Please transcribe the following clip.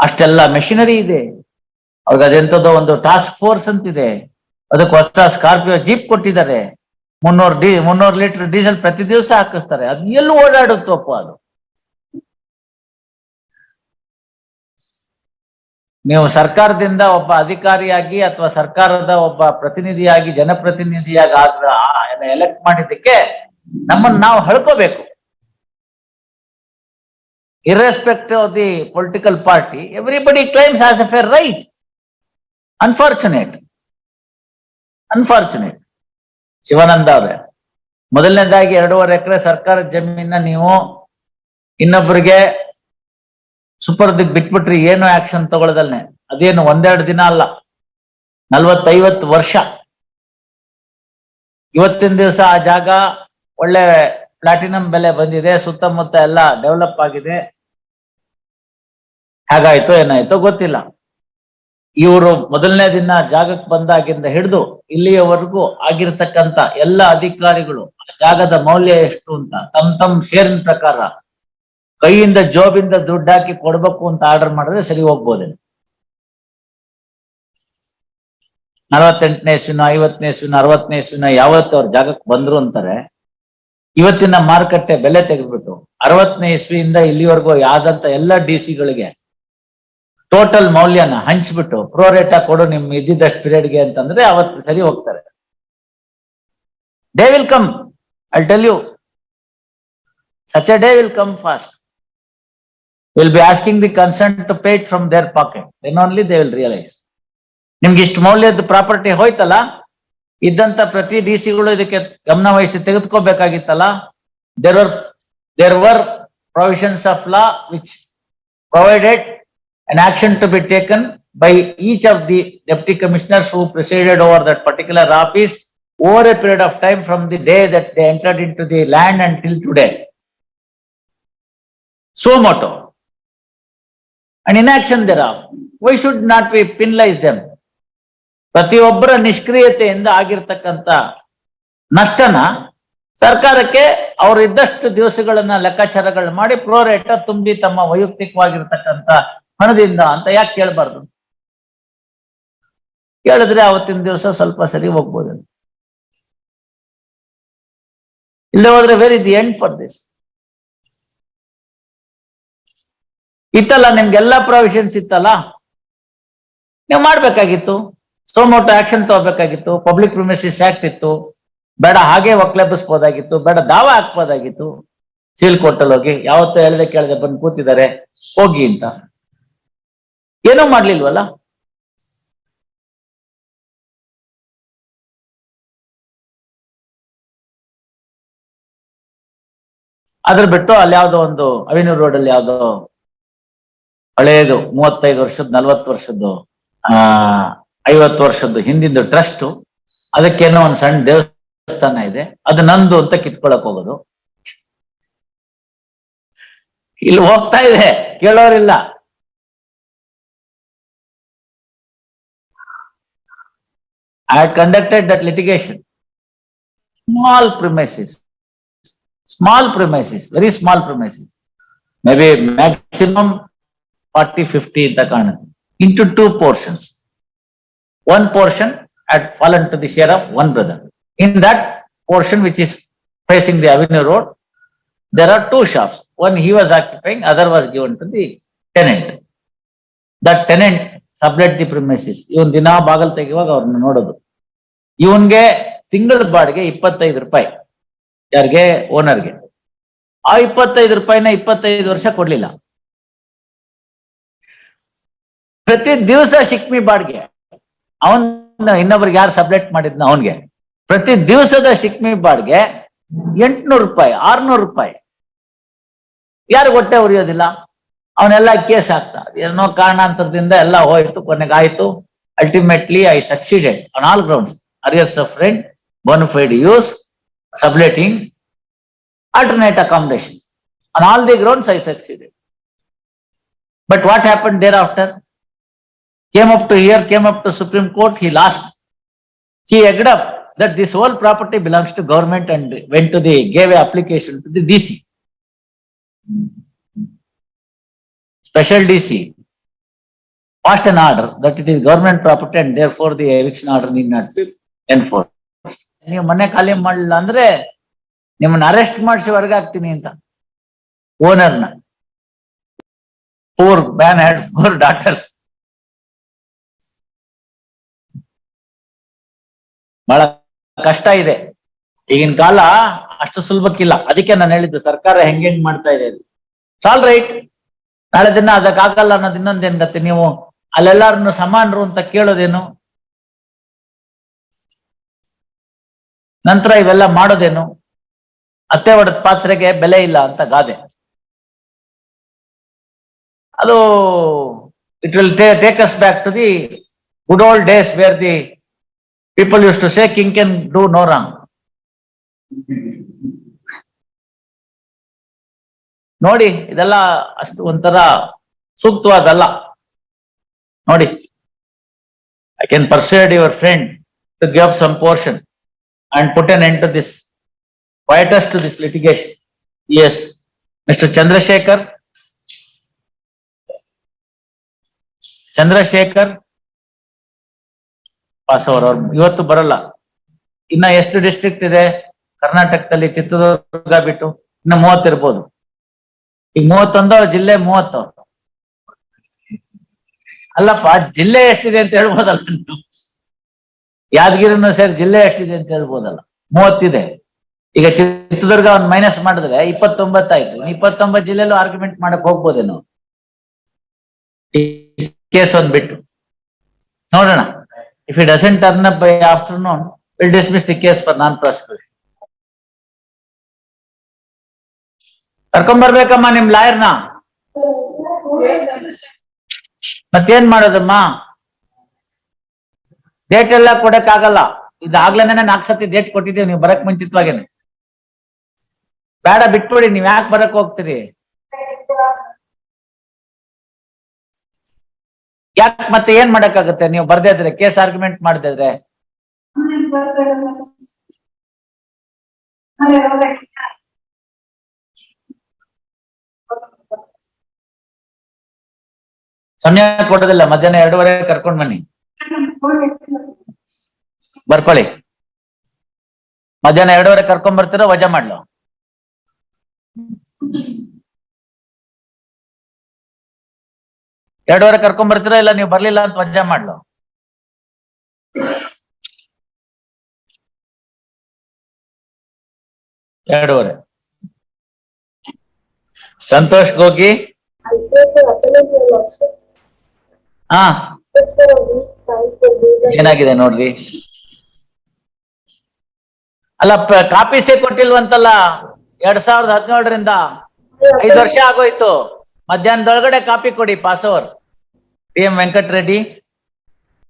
ಅಷ್ಟೆಲ್ಲ ಮೆಷಿನರಿ ಇದೆ. ಅವ್ರಿಗೆ ಅದೆಂತದೋ ಒಂದು ಟಾಸ್ಕ್ ಫೋರ್ಸ್ ಅಂತಿದೆ. ಅದಕ್ಕೆ ಹೊಸ ಸ್ಕಾರ್ಪಿಯೋ ಜೀಪ್ ಕೊಟ್ಟಿದ್ದಾರೆ. ಮುನ್ನೂರು ಡಿ, ಮುನ್ನೂರು ಲೀಟರ್ ಡೀಸೆಲ್ ಪ್ರತಿ ದಿವಸ ಹಾಕಿಸ್ತಾರೆ. ಅದು ಎಲ್ಲಿ ಓಡಾಡುತ್ತಪ್ಪ ಅದು. ನೀವು ಸರ್ಕಾರದಿಂದ ಒಬ್ಬ ಅಧಿಕಾರಿಯಾಗಿ ಅಥವಾ ಸರ್ಕಾರದ ಒಬ್ಬ ಪ್ರತಿನಿಧಿಯಾಗಿ, ಜನಪ್ರತಿನಿಧಿಯಾಗಿ ಎಲೆಕ್ಟ್ ಮಾಡಿದ್ದಕ್ಕೆ ನಮ್ಮನ್ನ ನಾವು ಹಳ್ಕೋಬೇಕು. Irrespective of the political party, everybody claims as a fair right. Unfortunate. Unfortunate. Shivananda ಅವರೇ ಮೊದಲನೇದಾಗಿ ಎರಡೂವರೆ ಎಕರೆ ಸರ್ಕಾರದ ಜಮೀನ ನೀವು ಇನ್ನೊಬ್ಬರಿಗೆ ಸುಪರ್ದಿಗ್ ಬಿಟ್ಬಿಟ್ರಿ ಏನು ಆಕ್ಷನ್ ತಗೊಳ್ದಲ್ನೆ ಅದೇನು ಒಂದೆರಡು ದಿನ ಅಲ್ಲ ನಲ್ವತ್ತೈವತ್ತು ವರ್ಷ ಇವತ್ತಿನ ದಿವಸ ಆ ಜಾಗ ಒಳ್ಳೆ ಪ್ಲಾಟಿನಂ ಬೆಲೆ ಬಂದಿದೆ, ಸುತ್ತಮುತ್ತ ಎಲ್ಲ ಡೆವಲಪ್ ಆಗಿದೆ. ಹೇಗಾಯ್ತೋ, ಏನಾಯ್ತೋ ಗೊತ್ತಿಲ್ಲ. ಇವರು ಮೊದಲನೇ ದಿನ ಜಾಗಕ್ಕೆ ಬಂದಾಗಿಂದ ಹಿಡಿದು ಇಲ್ಲಿಯವರೆಗೂ ಆಗಿರ್ತಕ್ಕಂತ ಎಲ್ಲ ಅಧಿಕಾರಿಗಳು ಆ ಜಾಗದ ಮೌಲ್ಯ ಎಷ್ಟು ಅಂತ, ತಮ್ ತಮ್ ಶೇರಿನ ಪ್ರಕಾರ ಕೈಯಿಂದ ಜೋಬಿಂದ ದುಡ್ಡು ಹಾಕಿ ಕೊಡ್ಬೇಕು ಅಂತ ಆರ್ಡರ್ ಮಾಡಿದ್ರೆ ಸರಿ ಹೋಗ್ಬೋದೇನು. ನಲವತ್ತೆಂಟನೇ ಇಸ್ವಿನ ಐವತ್ತನೇ ಇಸ್ವಿನ ಅರವತ್ತನೇ ಇಸ್ವಿನ ಯಾವತ್ತು ಅವ್ರ ಜಾಗಕ್ಕೆ ಬಂದ್ರು ಅಂತಾರೆ. ಇವತ್ತಿನ ಮಾರುಕಟ್ಟೆ ಬೆಲೆ ತೆಗೆದ್ಬಿಟ್ಟು ಅರವತ್ತನೇ ಇಸ್ವಿಯಿಂದ ಇಲ್ಲಿವರೆಗೂ ಯಾವ್ದಂತ ಎಲ್ಲ ಡಿ ಸಿಗಳಿಗೆ ಟೋಟಲ್ ಮೌಲ್ಯನ ಹಂಚ್ಬಿಟ್ಟು ಪ್ರೋರೇಟ ಕೊಡು ನಿಮ್ ಇದ್ದಿದ್ದಷ್ಟು ಪೀರಿಯಡ್ಗೆ ಅಂತಂದ್ರೆ ಅವತ್ತು ಸರಿ ಹೋಗ್ತಾರೆ. Day will come I tell you such a day will come first will be asking the concern to pay from their pocket then only they will realise ನಿಮ್ಗೆ ಇಷ್ಟು ಮೌಲ್ಯದ ಪ್ರಾಪರ್ಟಿ ಹೋಯ್ತಲ್ಲ? ಇದ್ದಂತ ಪ್ರತಿ ಡಿ ಸಿಗಳು ಇದಕ್ಕೆ ಗಮನ ವಹಿಸಿ ತೆಗೆದುಕೋಬೇಕಾಗಿತ್ತಲ್ಲ there are there were provisions of law which provided an action to be taken by each of the deputy commissioners who presided over that particular office over a period of time from the day that they entered into the land until today. So motto. And inaction thereof. Why should not we penalize them? ಪ್ರತಿಯೊಬ್ಬರ ನಿಷ್ಕ್ರಿಯತೆಯಿಂದ ಆಗಿರ್ತಕ್ಕಂಥ ನಷ್ಟನ ಸರ್ಕಾರಕ್ಕೆ ಅವ್ರು ಇದ್ದಷ್ಟು ದಿವಸಗಳನ್ನ ಲೆಕ್ಕಾಚಾರಗಳು ಮಾಡಿ ಪ್ರೋರೇಟ ತುಂಬಿ ತಮ್ಮ ವೈಯಕ್ತಿಕವಾಗಿರ್ತಕ್ಕಂಥ ಹಣದಿಂದ ಅಂತ ಯಾಕೆ ಕೇಳಬಾರ್ದು? ಕೇಳಿದ್ರೆ ಅವತ್ತಿನ ದಿವಸ ಸ್ವಲ್ಪ ಸರಿ ಹೋಗ್ಬೋದು. ಇಲ್ಲೇ ಹೋದ್ರೆ where is the end for this ಇತ್ತಲ್ಲ ನಿಮ್ಗೆಲ್ಲಾ ಪ್ರೊವಿಷನ್ಸ್ ಇತ್ತಲ್ಲ? ನೀವು ಮಾಡ್ಬೇಕಾಗಿತ್ತು. ಸೋಮೋಟೋ ಆಕ್ಷನ್ ತಗೋಬೇಕಾಗಿತ್ತು. ಪಬ್ಲಿಕ್ ಪ್ರಿಮಿಸಿಸ್ ಆಕ್ಟ್ ಇತ್ತು ಬೇಡ, ಹಾಗೆ ಒಕ್ಲೆಬ್ಬಿಸ್ಬೋದಾಗಿತ್ತು ಬೇಡ, ದಾವ ಹಾಕ್ಬೋದಾಗಿತ್ತು. ಸೀಲ್ ಕೊಟ್ಟಲ್ಲಿ ಹೋಗಿ, ಯಾವತ್ತೂ ಹೇಳ್ದೆ ಕೇಳದೆ ಬಂದು ಕೂತಿದ್ದಾರೆ, ಹೋಗಿ ಅಂತ. ಏನೂ ಮಾಡ್ಲಿಲ್ವಲ್ಲ? ಅದ್ರ ಬಿಟ್ಟು ಅಲ್ಲಿ ಯಾವ್ದೋ ಒಂದು ಅವಿನೂರ್ ರೋಡ್ ಅಲ್ಲಿ ಯಾವ್ದೋ ಹಳೇದು, ಮೂವತ್ತೈದು ವರ್ಷದ, ನಲ್ವತ್ತು ವರ್ಷದ್ದು, ಆ ಐವತ್ತು ವರ್ಷದ ಹಿಂದಿಂದು ಟ್ರಸ್ಟು ಅದಕ್ಕೇನೋ ಒಂದು ಸಣ್ಣ ದೇವಸ್ಥಾನ ಇದೆ. ಅದು ನಂದು ಅಂತ ಕಿತ್ಕೊಳಕ್ ಹೋಗೋದು. ಇಲ್ಲಿ ಹೋಗ್ತಾ ಇದೆ. ಕೇಳೋರಿಲ್ಲ. I conducted that litigation small premises small premises very small premises may be maximum forty fifty ಅಂತ ಕಾಣುತ್ತೆ into two portions One portion had fallen to the share of one brother. In that portion which is facing the Avenue Road, there are two shops. One he was occupying, other was given to the tenant. That tenant sublet the premises even ದಿನಾ ಬಾಗಲ್ ತೆಗೆಯುವಾಗ ಅವ್ರನ್ನ ನೋಡೋದು ಇವನ್ಗೆ ತಿಂಗಳ ಬಾಡಿಗೆ ಇಪ್ಪತ್ತೈದು ರೂಪಾಯಿ ಯಾರಿಗೆ ಓನರ್ಗೆ ಆ ಇಪ್ಪತ್ತೈದು ರೂಪಾಯಿನ ಇಪ್ಪತ್ತೈದು ವರ್ಷ ಕೊಡ್ಲಿಲ್ಲ ಪ್ರತಿ ದಿವಸ Shikmi ಬಾಡಿಗೆ ಅವನ್ ಇನ್ನೊಬ್ರಿಗೆ ಯಾರು ಸಬ್ಲೆಟ್ ಮಾಡಿದ್ನ ಅವನ್ಗೆ? ಪ್ರತಿ ದಿವಸದ ಶಿಕ್ಮಿ ಬಾಡ್ಗೆ ಎಂಟ್ನೂರು ರೂಪಾಯಿ, ಆರ್ನೂರು ರೂಪಾಯಿ. ಯಾರು ಹೊಟ್ಟೆ ಉರಿಯೋದಿಲ್ಲ. ಅವನೆಲ್ಲ ಕೇಸ್ ಹಾಕ್ತಾ, ಏನೋ ಕಾರಣಾಂತರದಿಂದ ಎಲ್ಲ ಹೋಯ್ತು ಕೊನೆಗಾಯ್ತು ultimately I succeeded on all grounds arrears of rent use subletting alternate accommodation on all the grounds I succeeded but what happen there thereafter? Came up to here, came up to Supreme Court, he lost. He agreed up that this whole property belongs to government and went to the, gave a application to the DC. Special DC. passed an order that it is government property and therefore the eviction order need not be enforced. ನೀವು ಮನೆ ಖಾಲಿ ಮಾಡಲಿಲ್ಲ ಅಂದ್ರೆ ನಿಮ್ಮನ್ನ arrest ಮಾಡಿಸಿ ಹೊರಗೆ ಹಾಕ್ತೀನಿ ಅಂತ ಓನರ್ನ Poor man had four daughters ಬಹಳ ಕಷ್ಟ ಇದೆ. ಈಗಿನ ಕಾಲ ಅಷ್ಟು ಸುಲಭಕ್ಕಿಲ್ಲ. ಅದಕ್ಕೆ ನಾನು ಹೇಳಿದ್ದು, ಸರ್ಕಾರ ಹೆಂಗ್ ಹೆಂಗ್ ಮಾಡ್ತಾ ಇದೆ ಸಾಲ್ ರೈಟ್ ನಾಳೆ ದಿನ ಅದಕ್ಕಾಗಲ್ಲ ಅನ್ನೋದು ಇನ್ನೊಂದೇನ್ ಗತಿ ನೀವು ಅಲ್ಲೆಲ್ಲಾರನ್ನು ಸಮಾನರು ಅಂತ ಕೇಳೋದೇನು? ನಂತರ ಇವೆಲ್ಲ ಮಾಡೋದೇನು? ಅತ್ತೆ ಒಡೆದ ಪಾತ್ರೆಗೆ ಬೆಲೆ ಇಲ್ಲ ಅಂತ ಗಾದೆ. ಅದು it will take us back to the good old days where the People use to say king can do no wrong ನೋಡಿ ಇದೆಲ್ಲ ಅಷ್ಟು ಒಂಥರ ಸೂಕ್ತವಾದಲ್ಲ ನೋಡಿ I can persuade your friend to give some portion and put an end to this quietus to this litigation. Yes, Mr. Chandrasekhar. Chandrasekhar Pass over ಅವ್ರು. ಇವತ್ತು ಬರಲ್ಲ. ಇನ್ನ ಎಷ್ಟು ಡಿಸ್ಟ್ರಿಕ್ಟ್ ಇದೆ? ಕರ್ನಾಟಕದಲ್ಲಿ ಚಿತ್ರದುರ್ಗ ಬಿಟ್ಟು ಇನ್ನ ಮೂವತ್ತಿರ್ಬೋದು ಈಗ ಮೂವತ್ತೊಂದು ಜಿಲ್ಲೆ ಮೂವತ್ತು. ಅಲ್ಲಪ್ಪ, ಜಿಲ್ಲೆ ಎಷ್ಟಿದೆ ಅಂತ ಹೇಳ್ಬೋದಲ್ಲ ಯಾದಗಿರಿನೂ ಸೇರಿ ಜಿಲ್ಲೆ ಎಷ್ಟಿದೆ ಅಂತ ಹೇಳ್ಬೋದಲ್ಲ? ಮೂವತ್ತಿದೆ. ಈಗ ಚಿತ್ರದುರ್ಗ ಒಂದ್ ಮೈನಸ್ ಮಾಡಿದ್ರೆ ಇಪ್ಪತ್ತೊಂಬತ್ತಾಯ್ತು ಇಪ್ಪತ್ತೊಂಬತ್ತು ಜಿಲ್ಲೆಲ್ಲೂ ಆರ್ಗ್ಯುಮೆಂಟ್ ಮಾಡಕ್ ಹೋಗ್ಬೋದೇನೋ? ಕೇಸ್ ಒಂದ್ ಬಿಟ್ಟು. ನೋಡೋಣ. If he doesn't turn up by afternoon we'll dismiss the case for non-prosecution. ಕರ್ಕೊಂಬರ್ಬೇಕಮ್ಮ ನಿಮ್ ಲಾಯರ್ನ. ಮತ್ತೇನ್ ಮಾಡೋದಮ್ಮ? ಡೇಟ್ ಎಲ್ಲ ಕೊಡಕ್ ಆಗಲ್ಲ ಇದಾಗ್ಲೇನೆ ನಾಲ್ಕು ಸತಿ ಡೇಟ್ ಕೊಟ್ಟಿದ್ದೀವಿ ನೀವು ಬರಕ್ ಮುಂಚಿತವಾಗೇನೆ. ಬೇಡ, ಬಿಟ್ಬಿಡಿ, ನೀವ್ ಯಾಕೆ ಬರಕ್ ಹೋಗ್ತೀರಿ? ಯಾಕೆ ಮತ್ತೆ ಏನ್ ಮಾಡಕ್ಕಾಗತ್ತೆ? ನೀವು ಬರ್ದೇ ಇದ್ರೆ ಕೇಸ್ ಆರ್ಗ್ಯುಮೆಂಟ್ ಮಾಡದಿದ್ರೆ ಸಮಯ ಕೊಡೋದಿಲ್ಲ, ಮಧ್ಯಾಹ್ನ ಎರಡೂವರೆ ಕರ್ಕೊಂಡ್ ಬನ್ನಿ. ಬರ್ಕೊಳ್ಳಿ. ಮಧ್ಯಾಹ್ನ ಎರಡೂವರೆ ಕರ್ಕೊಂಡ್ ಬರ್ತೀರೋ ವಜಾ ಮಾಡ್ಲು. ಎರಡೂವರೆ ಕರ್ಕೊಂಡ್ ಬರ್ತೀರಾ ಇಲ್ಲ ನೀವು ಬರ್ಲಿಲ್ಲ ಅಂತ ವಜಾ ಮಾಡ್ಲು? ಎರಡೂವರೆ. ಸಂತೋಷ್ lordship, ಹಾ. ಏನಾಗಿದೆ ನೋಡ್ರಿ? ಅಲ್ಲ ಕಾಪಿಸೇ ಕೊಟ್ಟಿಲ್ವಂತಲ್ಲ ಎರಡ್ ಸಾವಿರದ ಹದಿನೇಳರಿಂದ ಐದು ವರ್ಷ ಆಗೋಯ್ತು. ಮಧ್ಯಾಹ್ನದೊಳಗಡೆ ಕಾಪಿ ಕೊಡಿ pass over. PM Venkat Reddy